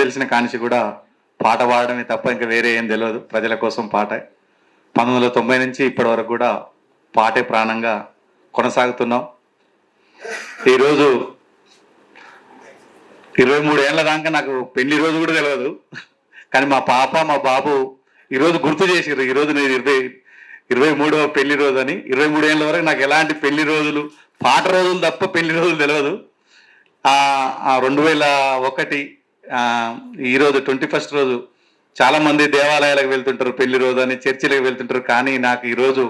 తెలిసిన కానిషి కూడా పాట పాడడమే తప్ప ఇంకా వేరే ఏం తెలియదు ప్రజల కోసం పాట. పంతొమ్మిది వందల తొంభై నుంచి ఇప్పటి వరకు కూడా పాటే ప్రాణంగా కొనసాగుతున్నాం. ఈరోజు ఇరవై మూడు ఏళ్ళ దాకా నాకు పెళ్ళి రోజు కూడా తెలియదు కానీ మా పాప మా బాబు ఈరోజు గుర్తు చేసారు ఈరోజు నేను ఇరవై ఇరవై మూడవ పెళ్ళి రోజు అని. ఇరవై మూడు ఏళ్ళ వరకు నాకు ఎలాంటి పెళ్ళి రోజులు పాట రోజులు తప్ప పెళ్ళి రోజులు తెలియదు రెండు వేల ఒకటి ఈరోజు ట్వంటీ ఫస్ట్ రోజు చాలామంది దేవాలయాలకు వెళ్తుంటారు పెళ్ళి రోజు అని చర్చిలకు వెళ్తుంటారు కానీ నాకు ఈరోజు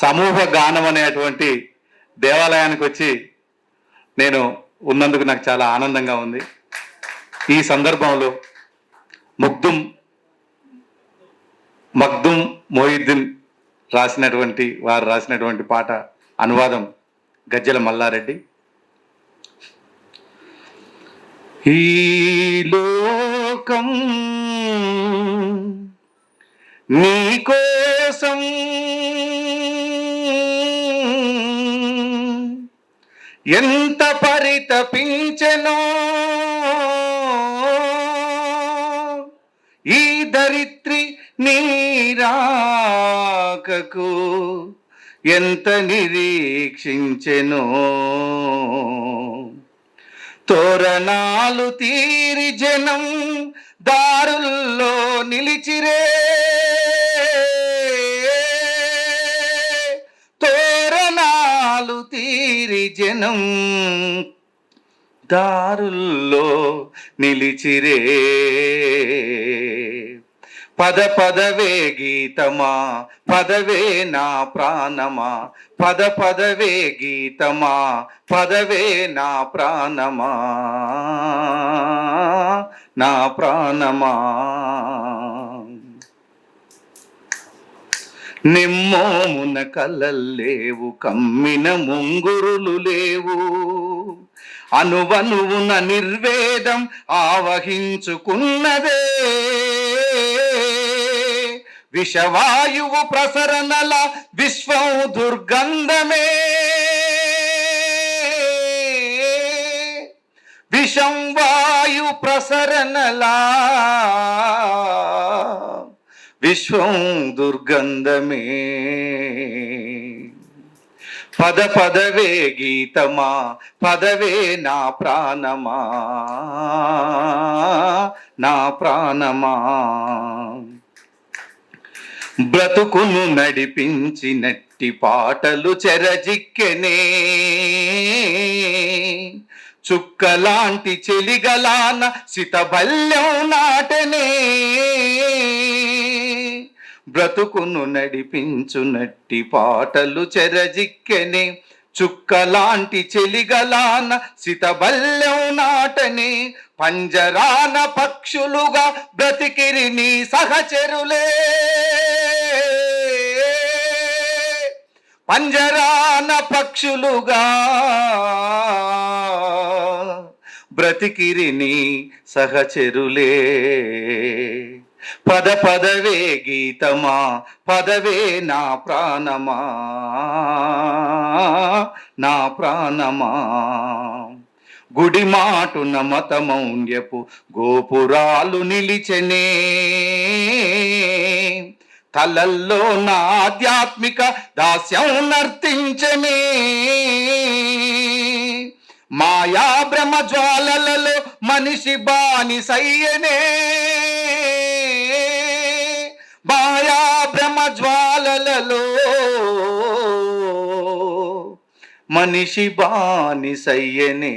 సమూహ గానం అనేటువంటి దేవాలయానికి వచ్చి నేను ఉన్నందుకు నాకు చాలా ఆనందంగా ఉంది. ఈ సందర్భంలో ముగ్ధుం మగ్దుం మొయిద్దీన్ రాసినటువంటి వారు రాసినటువంటి పాట అనువాదం గజ్జల మల్లారెడ్డి. ఈ లోకం నీ కోసం ఎంత పరితపించెనో ఈ దరిత్రి నీరాకకు ఎంత నిరీక్షించెనో. తోరణాలు తీరి జనం దారుల్లో నిలిచిరే. తోరణాలు తీరి జనం దారుల్లో నిలిచిరే. పద పదవే గీతమా పదవే నా ప్రాణమా. పద పదవే గీతమా పదవే నా ప్రాణమా. నా ప్రాణమా. నిమ్మోమున కలల్లేవు కమ్మిన ముంగురులు లేవు. అనువనువున నిర్వేదం ఆవహించుకున్నదే. విషవాయువు ప్రసరణల విశ్వం దుర్గంధమే. విషం వాయు ప్రసరణలా విశ్వం దుర్గంధమే. పద పదవే గీతమా పదవే నా ప్రాణమా నా ప్రాణమా. బ్రతుకును నడిపించినట్టి పాటలు చెరజిక్కెనే. చుక్కలాంటి చెలిగలాన సితబల్యం నాటనే. బ్రతుకును నడిపించునట్టి పాటలు చెరజిక్కెనే. చుక్కలాంటి చెలిగలాన సితబల్యం నాటనే. పంజరాన పక్షులుగా బ్రతికిరి నీ సహచరులే. పంజరాన పక్షులుగా బ్రతికిరిని సహచరులే. పద పదవే గీతమా పదవే నా ప్రాణమా నా ప్రాణమా. గుడి మాటున మతమౌన్యపు గోపురాలు నిలిచనే. తలల్లో నా ఆధ్యాత్మిక దాస్యం నర్తించమే. మాయా భ్రమ జ్వాలలలో మనిషి బాని సయ్యనే మాయా భ్రమ జ్వాలలలో మనిషి బాని సయ్యనే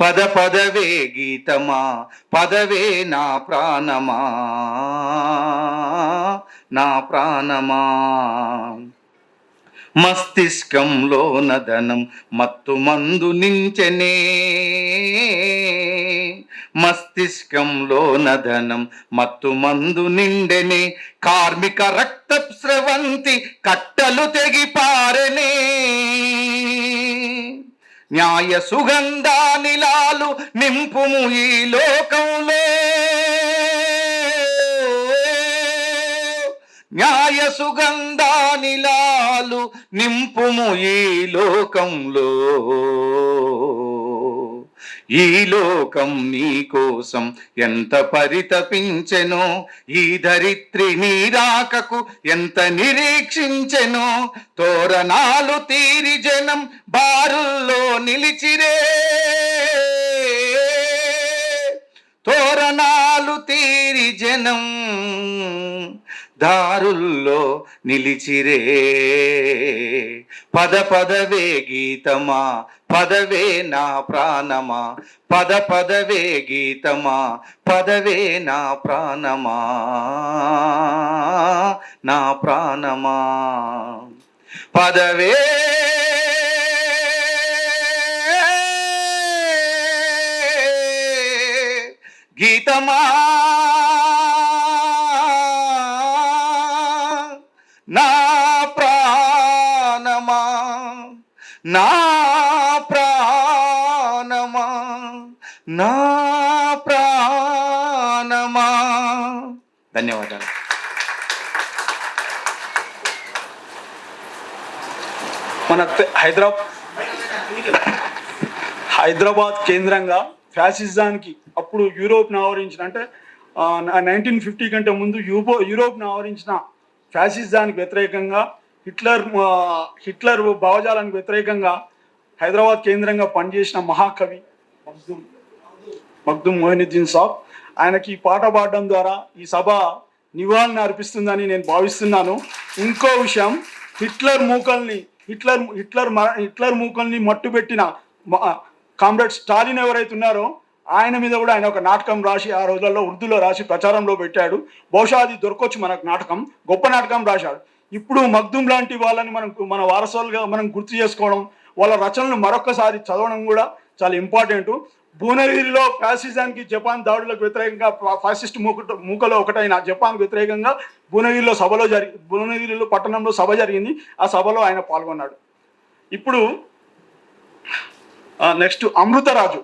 పద పదవే గీతమా పదవే నా ప్రాణమా నా ప్రాణమా. మస్తిష్కంలో నదనం మత్తు మందు నించనే. మస్తిష్కంలో నదనం మత్తు మందు నిండెనే. కార్మిక రక్త స్రవంతి కట్టలు తెగి పారనే న్యాయ సుగంధానిలాలు నింపుము ఈ లోకంలో. న్యాయ సుగంధానిలాలు నింపుము ఈ లోకంలో. ఈ లోకం నీ కోసం ఎంత పరితపించెనో ఈ ధరిత్రి నీ రాకకు ఎంత నిరీక్షించెనో తోరణాలు తీరి జనం బారుల్లో నిలిచిరే. తోరణాలు తీరి జనం దారుల్లో నిలిచిరే. పద పదవే గీతమా పదవే నా ప్రాణమా పద పదవే గీతమా పదవే నా ప్రాణమా నా ప్రాణమా. పదవే గీతమా. నా ప్రాణమా నా ప్రాణమా. ధన్యవాదాలు. మన హైదరాబాద్ హైదరాబాద్ కేంద్రంగా ఫ్యాసిజానికి అప్పుడు యూరోప్ను ఆవరించిన అంటే నైన్టీన్ ఫిఫ్టీ కంటే ముందు యూరో యూరోప్ను ఆవరించిన ఫ్యాసిజానికి వ్యతిరేకంగా హిట్లర్ హిట్లర్ భావజాలానికి వ్యతిరేకంగా హైదరాబాద్ కేంద్రంగా పనిచేసిన మహాకవి మగ్దుమ్ మగ్దుమ్ మొహినుద్దీన్ సాబ్. ఆయనకి ఈ పాట పాడడం ద్వారా ఈ సభ నివాళిని అర్పిస్తుందని నేను భావిస్తున్నాను. ఇంకో విషయం హిట్లర్ మూకల్ని హిట్లర్ హిట్లర్ హిట్లర్ మూకల్ని మట్టుబెట్టిన కామ్రేడ్ స్టాలిన్ ఎవరైతే ఉన్నారో ఆయన మీద కూడా ఆయన ఒక నాటకం రాసి ఆ రోజుల్లో ఉర్దూలో రాసి ప్రచారంలో పెట్టాడు. బహుశా అది దొరకొచ్చు మనకు నాటకం గొప్ప నాటకం రాశాడు. ఇప్పుడు మగ్దుం లాంటి వాళ్ళని మనం మన వారసులుగా మనం గుర్తు చేసుకోవడం వాళ్ళ రచనలు మరొకసారి చదవడం కూడా చాలా ఇంపార్టెంట్ భువనగిరిలో ఫ్యాసిజానికి జపాన్ దాడులకు వ్యతిరేకంగా ఫాసిస్ట్ మూక మూకలో ఒకటైన జపాన్ వ్యతిరేకంగా భువనగిరిలో సభలో జరిగి భువనగిరిలో పట్టణంలో సభ జరిగింది. ఆ సభలో ఆయన పాల్గొన్నాడు. ఇప్పుడు నెక్స్ట్ అమృతరాజు.